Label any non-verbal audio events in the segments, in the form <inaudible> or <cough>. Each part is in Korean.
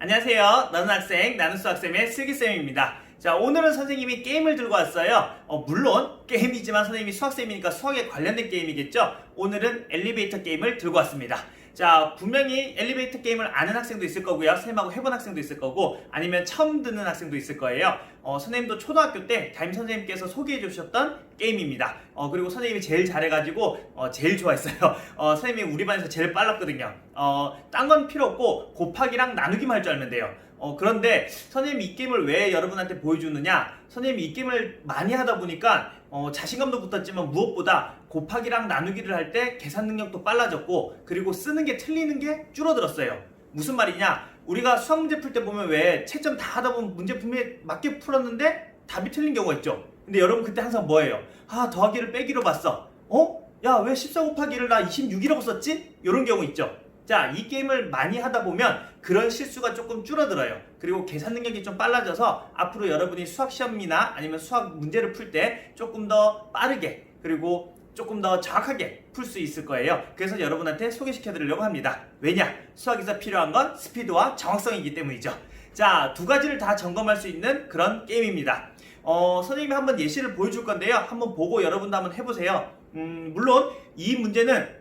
안녕하세요. 나는 학생, 나는 수학쌤의 슬기쌤입니다. 자, 오늘은 선생님이 게임을 들고 왔어요. 어, 물론 게임이지만 선생님이 수학쌤이니까 수학에 관련된 게임이겠죠? 오늘은 엘리베이터 게임을 들고 왔습니다. 자, 분명히 엘리베이터 게임을 아는 학생도 있을 거고요. 선생님하고 해본 학생도 있을 거고, 아니면 처음 듣는 학생도 있을 거예요. 어, 선생님도 초등학교 때 담임 선생님께서 소개해 주셨던 게임입니다. 어, 그리고 선생님이 제일 잘해가지고, 어, 제일 좋아했어요. 어, 선생님이 우리 반에서 제일 빨랐거든요. 어, 딴 건 필요 없고, 곱하기랑 나누기만 할 줄 알면 돼요. 어, 그런데 선생님이 이 게임을 왜 여러분한테 보여주느냐? 선생님이 이 게임을 많이 하다 보니까 어, 자신감도 붙었지만 무엇보다 곱하기랑 나누기를 할 때 계산 능력도 빨라졌고 그리고 쓰는 게 틀리는 게 줄어들었어요. 무슨 말이냐? 우리가 수학 문제 풀 때 보면 왜 채점 다 하다 보면 문제 분명히 맞게 풀었는데 답이 틀린 경우가 있죠. 근데 여러분 그때 항상 뭐예요? 아 더하기를 빼기로 봤어. 어? 야 왜 14 곱하기를 나 26이라고 썼지? 이런 경우 있죠. 자, 이 게임을 많이 하다 보면 그런 실수가 조금 줄어들어요. 그리고 계산 능력이 좀 빨라져서 앞으로 여러분이 수학 시험이나 아니면 수학 문제를 풀 때 조금 더 빠르게 그리고 조금 더 정확하게 풀 수 있을 거예요. 그래서 여러분한테 소개시켜 드리려고 합니다. 왜냐? 수학에서 필요한 건 스피드와 정확성이기 때문이죠. 자, 두 가지를 다 점검할 수 있는 그런 게임입니다. 어, 선생님이 한번 예시를 보여줄 건데요. 한번 보고 여러분도 한번 해보세요. 음, 물론 이 문제는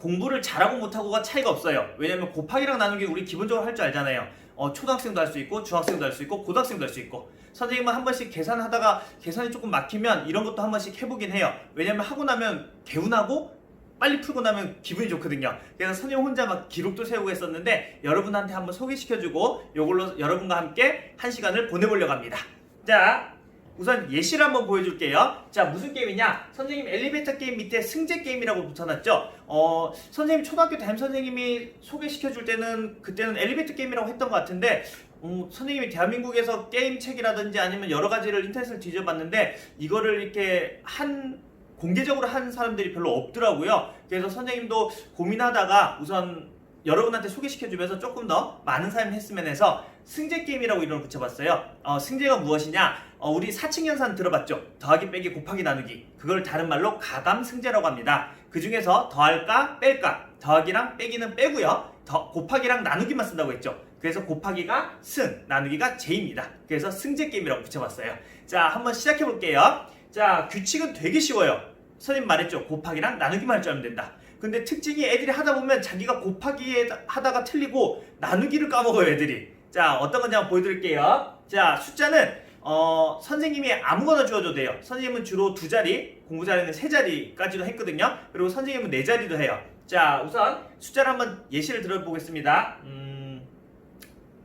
공부를 잘하고 못하고가 차이가 없어요. 왜냐면 곱하기랑 나누기 우리 기본적으로 할 줄 알잖아요. 어, 초등학생도 할 수 있고 중학생도 할 수 있고 고등학생도 할 수 있고 선생님은 한 번씩 계산하다가 계산이 조금 막히면 이런 것도 한 번씩 해보긴 해요. 왜냐면 하고 나면 개운하고 빨리 풀고 나면 기분이 좋거든요. 그래서 선생님 혼자 막 기록도 세우고 했었는데 여러분한테 한번 소개시켜주고 이걸로 여러분과 함께 한 시간을 보내보려고 합니다. 자, 우선 예시를 한번 보여줄게요. 자, 무슨 게임이냐? 선생님 엘리베이터 게임 밑에 승재 게임이라고 붙여놨죠? 어, 선생님 초등학교 담임 선생님이 소개시켜줄 때는 그때는 엘리베이터 게임이라고 했던 것 같은데 어, 선생님이 대한민국에서 게임 책이라든지 아니면 여러 가지를 인터넷을 뒤져봤는데 이거를 이렇게 한 공개적으로 한 사람들이 별로 없더라고요. 그래서 선생님도 고민하다가 우선 여러분한테 소개시켜주면서 조금 더 많은 사람이 했으면 해서 승재 게임이라고 이름을 붙여봤어요. 어, 승재가 무엇이냐? 어, 우리 사칙연산 들어봤죠? 더하기 빼기 곱하기 나누기. 그걸 다른 말로 가감 승재라고 합니다. 그 중에서 더할까 뺄까 더하기랑 빼기는 빼고요. 더 곱하기랑 나누기만 쓴다고 했죠. 그래서 곱하기가 승, 나누기가 제입니다. 그래서 승재 게임이라고 붙여봤어요. 자, 한번 시작해 볼게요. 자, 규칙은 되게 쉬워요. 선생님 말했죠. 곱하기랑 나누기만 할 줄 알면 된다. 근데 특징이 애들이 하다 보면 자기가 곱하기 하다가 틀리고 나누기를 까먹어요, 애들이. 자, 어떤 건지 한번 보여드릴게요. 자, 숫자는 어, 선생님이 아무거나 주어줘도 돼요. 선생님은 주로 두 자리, 공부 잘하는 세 자리까지도 했거든요. 그리고 선생님은 네 자리도 해요. 자, 우선 숫자를 한번 예시를 들어보겠습니다. 음,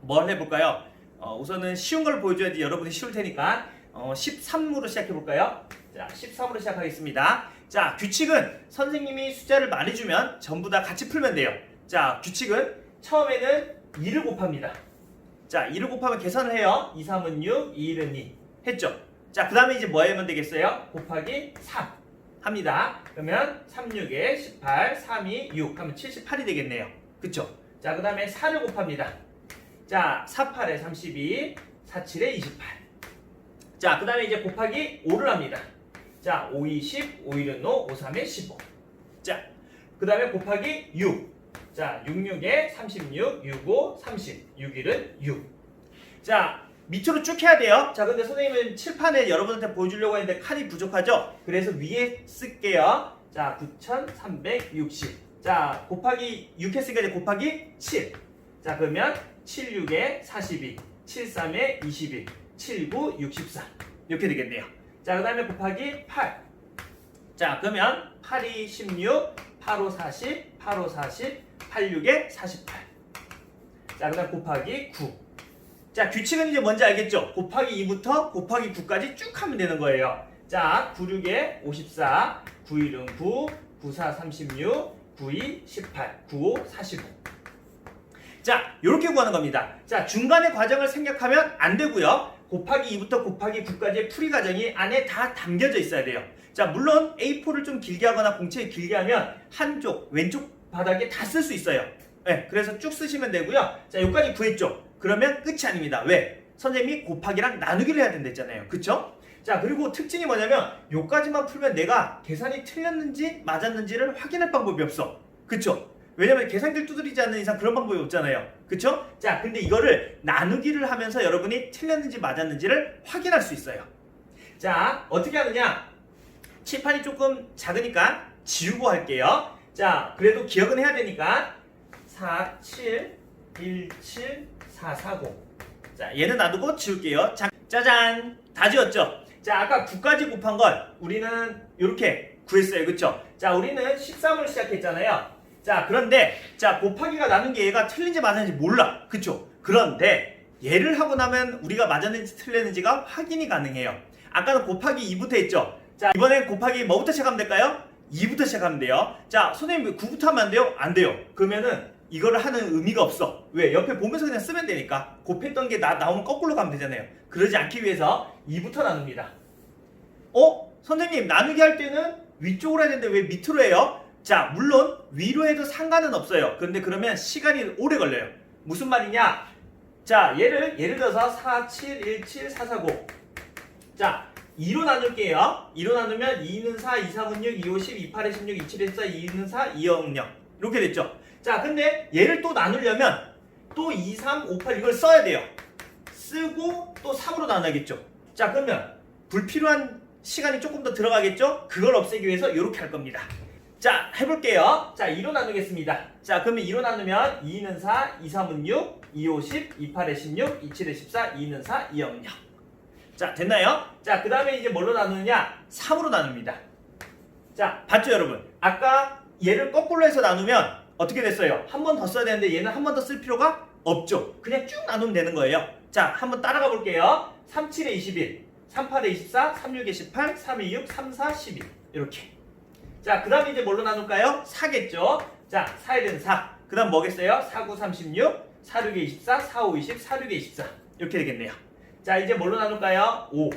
뭘 해볼까요? 어, 우선은 쉬운 걸 보여줘야지 여러분이 쉬울 테니까 어, 13으로 시작해볼까요? 자, 13으로 시작하겠습니다. 자, 규칙은 선생님이 숫자를 말해주면 전부 다 같이 풀면 돼요. 자, 규칙은 처음에는 2를 곱합니다. 자, 2를 곱하면 계산을 해요. 2, 3은 6, 2, 1은 2. 했죠? 자, 그 다음에 이제 뭐 하면 되겠어요? 곱하기 3 합니다. 그러면 3, 6에 18, 3, 2, 6 하면 78이 되겠네요. 그쵸? 자, 그 다음에 4를 곱합니다. 자, 4, 8에 32, 4, 7에 28. 자, 그 다음에 이제 곱하기 5를 합니다. 자, 5, 2, 10, 5, 1은 5, 5, 3에 15. 자, 그 다음에 곱하기 6. 자, 6, 6에 36, 6, 5, 30. 6, 1은 6. 자, 밑으로 쭉 해야 돼요. 자, 근데 선생님은 칠판에 여러분한테 보여주려고 했는데 칸이 부족하죠? 그래서 위에 쓸게요. 자, 9,360. 자, 곱하기 6 했으니까 이제 곱하기 7. 자, 그러면 7, 6에 42, 7, 3에 21, 7, 9, 64. 이렇게 되겠네요. 자, 그 다음에 곱하기 8. 자, 그러면 8이 16, 8, 5, 40, 8, 5, 40, 8, 6에 48. 자, 그 다음 곱하기 9. 자, 규칙은 이제 뭔지 알겠죠? 곱하기 2부터 곱하기 9까지 쭉 하면 되는 거예요. 자, 9, 6에 54, 9, 1은 9, 9, 4, 36, 9, 2, 18, 9, 5, 45. 자, 이렇게 구하는 겁니다. 자, 중간의 과정을 생략하면 안 되고요. 곱하기 2부터 곱하기 9까지의 풀이 과정이 안에 다 담겨져 있어야 돼요. 자, 물론 A4를 좀 길게 하거나 공책을 길게 하면 한쪽, 왼쪽 바닥에 다 쓸 수 있어요. 네, 그래서 쭉 쓰시면 되고요. 자, 여기까지 구했죠? 그러면 끝이 아닙니다. 왜? 선생님이 곱하기랑 나누기를 해야 된다잖아요. 그쵸? 자, 그리고 특징이 뭐냐면 요까지만 풀면 내가 계산이 틀렸는지 맞았는지를 확인할 방법이 없어. 그쵸? 왜냐면 계산기를 두드리지 않는 이상 그런 방법이 없잖아요. 그쵸? 자, 근데 이거를 나누기를 하면서 여러분이 틀렸는지 맞았는지를 확인할 수 있어요. 자, 어떻게 하느냐? 칠판이 조금 작으니까 지우고 할게요. 자, 그래도 기억은 해야 되니까 4, 7, 1, 7, 4, 4, 0. 자, 얘는 놔두고 지울게요. 자, 짜잔! 다 지웠죠? 자, 아까 9까지 곱한 걸 우리는 이렇게 구했어요. 그쵸? 자, 우리는 13으로 시작했잖아요. 자, 그런데, 자, 곱하기가 나눈 게 얘가 틀린지 맞았는지 몰라. 그쵸? 그런데, 얘를 하고 나면 우리가 맞았는지 틀렸는지가 확인이 가능해요. 아까는 곱하기 2부터 했죠? 자, 이번엔 곱하기 뭐부터 시작하면 될까요? 2부터 시작하면 돼요. 자, 선생님 왜 9부터 하면 안 돼요? 안 돼요. 그러면은 이거를 하는 의미가 없어. 왜? 옆에 보면서 그냥 쓰면 되니까. 곱했던 게 나, 나오면 거꾸로 가면 되잖아요. 그러지 않기 위해서 2부터 나눕니다. 어? 선생님, 나누기 할 때는 위쪽으로 해야 되는데 왜 밑으로 해요? 자, 물론 위로 해도 상관은 없어요. 그런데 그러면 시간이 오래 걸려요. 무슨 말이냐? 자, 얘를 예를 들어서 4, 7, 1, 7, 4, 4, 9. 자, 2로 나눌게요. 2로 나누면 2는 4, 2, 3은 6, 2, 5, 10, 2, 8에 16, 2, 7에 14, 2는 4, 2, 0, 0. 이렇게 됐죠. 자, 근데 얘를 또 나누려면 또 2, 3, 5, 8 이걸 써야 돼요. 쓰고 또 3으로 나눠야겠죠. 자, 그러면 불필요한 시간이 조금 더 들어가겠죠? 그걸 없애기 위해서 이렇게 할 겁니다. 자, 해볼게요. 자, 2로 나누겠습니다. 자, 그러면 2로 나누면 2는 4, 2, 3은 6, 2, 5, 10, 2, 8에 16, 2, 7에 14, 2는 4, 2, 0, 0. 자, 됐나요? 자, 그 다음에 이제 뭘로 나누느냐? 3으로 나눕니다. 자, 봤죠, 여러분? 아까 얘를 거꾸로 해서 나누면 어떻게 됐어요? 한 번 더 써야 되는데 얘는 한 번 더 쓸 필요가 없죠. 그냥 쭉 나누면 되는 거예요. 자, 한번 따라가 볼게요. 3, 7에 21, 3, 8에 24, 3, 6에 18, 3, 2, 6, 3, 4, 12. 이렇게. 자, 그 다음에 이제 뭘로 나눌까요? 4겠죠? 자, 4에는 4. 그 다음 뭐겠어요? 4, 9, 36, 4, 6에 24, 4, 5, 20, 4, 6에 24. 이렇게 되겠네요. 자, 이제 뭘로 나눌까요? 5.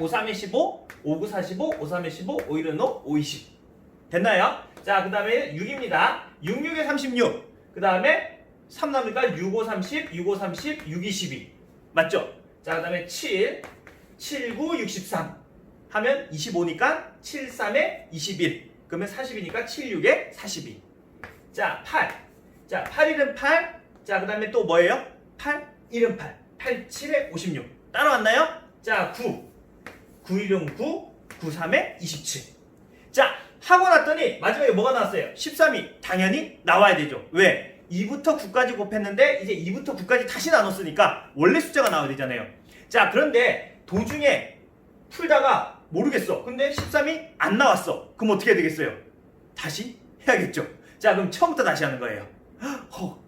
5, 3에 15, 5, 9, 45, 5, 3에 15, 5, 1은 5, 5, 20. 됐나요? 자, 그 다음에 6입니다. 6, 6에 36. 그 다음에 3 남으니까 6, 5, 30, 6, 5, 30, 6, 2, 12. 맞죠? 자, 그 다음에 7, 7, 9, 63. 하면 25니까 7, 3에 21. 그러면 40이니까 7, 6에 42. 자, 8. 자, 8, 1은 8. 자, 그 다음에 또 뭐예요? 8, 1은 8. 8, 7에 56. 따라왔나요? 자, 9. 9, 1은 9. 9, 3에 27. 자, 하고 났더니 마지막에 뭐가 나왔어요? 13이 당연히 나와야 되죠. 왜? 2부터 9까지 곱했는데 이제 2부터 9까지 다시 나눴으니까 원래 숫자가 나와야 되잖아요. 자, 그런데 도중에 풀다가 모르겠어. 근데 13이 안 나왔어. 그럼 어떻게 해야 되겠어요? 다시 해야겠죠. 자, 그럼 처음부터 다시 하는 거예요. 헉.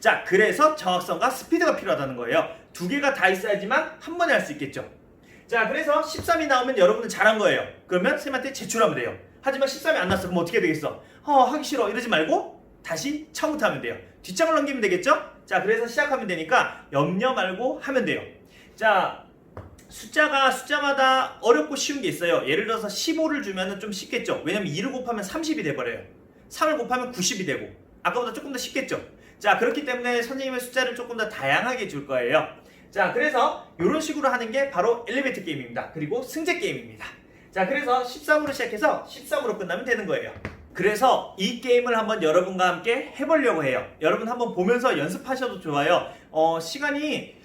자, 그래서 정확성과 스피드가 필요하다는 거예요. 두 개가 다 있어야지만 한 번에 할 수 있겠죠. 자, 그래서 13이 나오면 여러분은 잘한 거예요. 그러면 쌤한테 제출하면 돼요. 하지만 13이 안 났어. 그럼 어떻게 되겠어? 어, 하기 싫어. 이러지 말고 다시 처음부터 하면 돼요. 뒷장을 넘기면 되겠죠? 자, 그래서 시작하면 되니까 염려 말고 하면 돼요. 자, 숫자가 숫자마다 어렵고 쉬운 게 있어요. 예를 들어서 15를 주면 좀 쉽겠죠. 왜냐면 2를 곱하면 30이 돼버려요. 3을 곱하면 90이 되고 아까보다 조금 더 쉽겠죠. 자 그렇기 때문에 선생님의 숫자를 조금 더 다양하게 줄 거예요. 자 그래서 이런 식으로 하는 게 바로 엘리베이터 게임입니다. 그리고 승제 게임입니다. 자 그래서 13으로 시작해서 13으로 끝나면 되는 거예요. 그래서 이 게임을 한번 여러분과 함께 해보려고 해요. 여러분 한번 보면서 연습하셔도 좋아요. 어, 시간이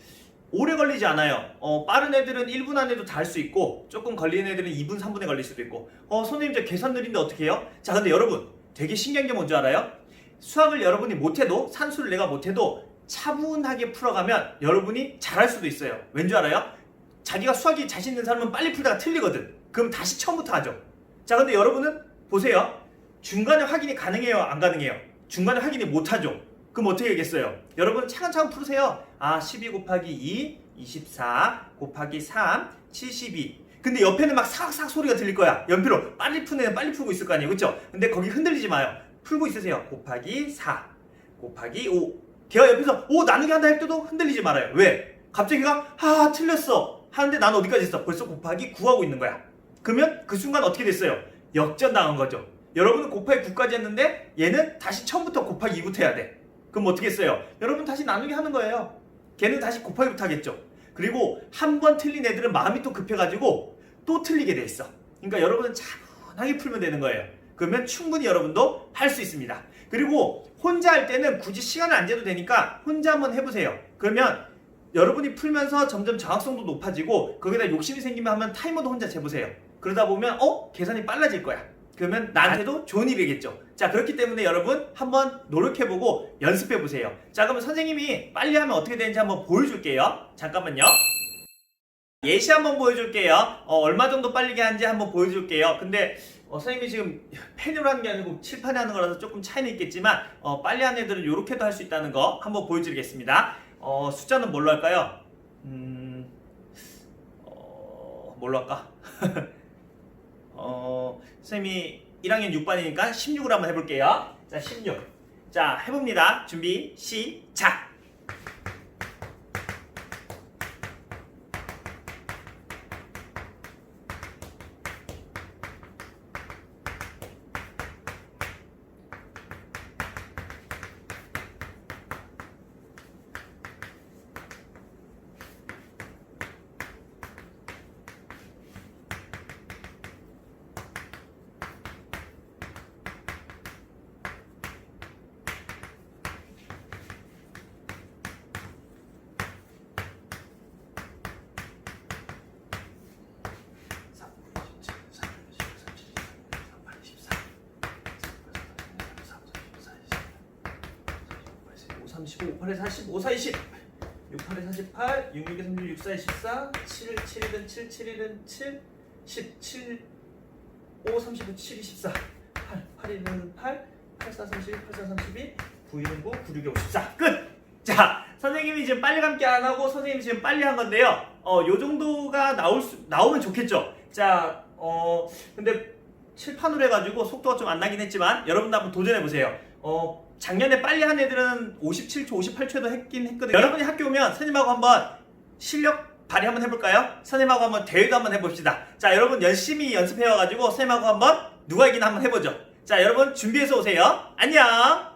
오래 걸리지 않아요. 어, 빠른 애들은 1분 안에도 다 할 수 있고 조금 걸리는 애들은 2분, 3분에 걸릴 수도 있고 어, 선생님 저 계산 느린데 어떻게 해요? 자 근데 여러분 되게 신기한 게 뭔지 알아요? 수학을 여러분이 못해도 산수를 내가 못해도 차분하게 풀어가면 여러분이 잘할 수도 있어요. 왠지 알아요? 자기가 수학이 자신 있는 사람은 빨리 풀다가 틀리거든. 그럼 다시 처음부터 하죠. 자 근데 여러분은 보세요. 중간에 확인이 가능해요? 안 가능해요? 중간에 확인이 못하죠. 그럼 어떻게 하겠어요? 여러분 차근차근 풀으세요. 아, 12 곱하기 2, 24 곱하기 3, 72. 근데 옆에는 막 사각사각 소리가 들릴 거야. 연필로 빨리 푸는 빨리 풀고 있을 거 아니에요. 그쵸? 근데 거기 흔들리지 마요. 풀고 있으세요. 곱하기 4, 곱하기 5. 걔가 옆에서 5 나누기 한다 할 때도 흔들리지 말아요. 왜? 갑자기 걔가 아, 틀렸어. 하는데 난 어디까지 했어? 벌써 곱하기 9 하고 있는 거야. 그러면 그 순간 어떻게 됐어요? 역전당한 거죠. 여러분은 곱하기 9까지 했는데 얘는 다시 처음부터 곱하기 2부터 해야 돼. 그럼 어떻게 했어요? 여러분 다시 나누기 하는 거예요. 걔는 다시 곱하기부터 하겠죠. 그리고 한 번 틀린 애들은 마음이 또 급해가지고 또 틀리게 돼 있어. 그러니까 여러분은 차분하게 풀면 되는 거예요. 그러면 충분히 여러분도 할 수 있습니다. 그리고 혼자 할 때는 굳이 시간을 안 재도 되니까 혼자 한번 해보세요. 그러면 여러분이 풀면서 점점 정확성도 높아지고 거기다 욕심이 생기면 한번 타이머도 혼자 재보세요. 그러다 보면 어 계산이 빨라질 거야. 그러면 나한테도 좋은 일이겠죠. 자 그렇기 때문에 여러분 한번 노력해보고 연습해보세요. 자 그러면 선생님이 빨리 하면 어떻게 되는지 한번 보여줄게요. 잠깐만요. 예시 한번 보여줄게요. 어, 얼마 정도 빨리게 하는지 한번 보여줄게요. 근데 어, 선생님이 지금 펜으로 하는 게 아니고 칠판에 하는 거라서 조금 차이는 있겠지만 어, 빨리 하는 애들은 이렇게도 할 수 있다는 거 한번 보여드리겠습니다. 어, 숫자는 뭘로 할까요? 음, 어, 뭘로 할까? <laughs> 어, 선생님이 1학년 6반이니까 16으로 한번 해볼게요. 자, 16. 자, 해봅니다. 준비, 시작! 35, 8에 45, 4, 20 6, 8에 48, 6, 6에 36, 6, 4에 14 7, 7은 7, 7은 7 10, 7 5, 35, 7, 24 8, 8, 8 8, 4, 32, 8, 4, 32 9, 1은 9, 9, 6, 54 끝! 자, 선생님이 지금 빨리 감기 안 하고 선생님이 지금 빨리 한 건데요. 어, 요 정도가 나올 수, 나오면 좋겠죠? 자, 어, 근데 칠판으로 해가지고 속도가 좀 안 나긴 했지만 여러분도 한번 도전해 보세요. 어, 작년에 빨리 한 애들은 57초, 58초에도 했긴 했거든요. 여러분이 학교 오면 선생님하고 한번 실력 발휘 한번 해볼까요? 선생님하고 한번 대회도 한번 해봅시다. 자, 여러분 열심히 연습해와가지고 선생님하고 한번 누가 이기나 한번 해보죠. 자, 여러분 준비해서 오세요. 안녕!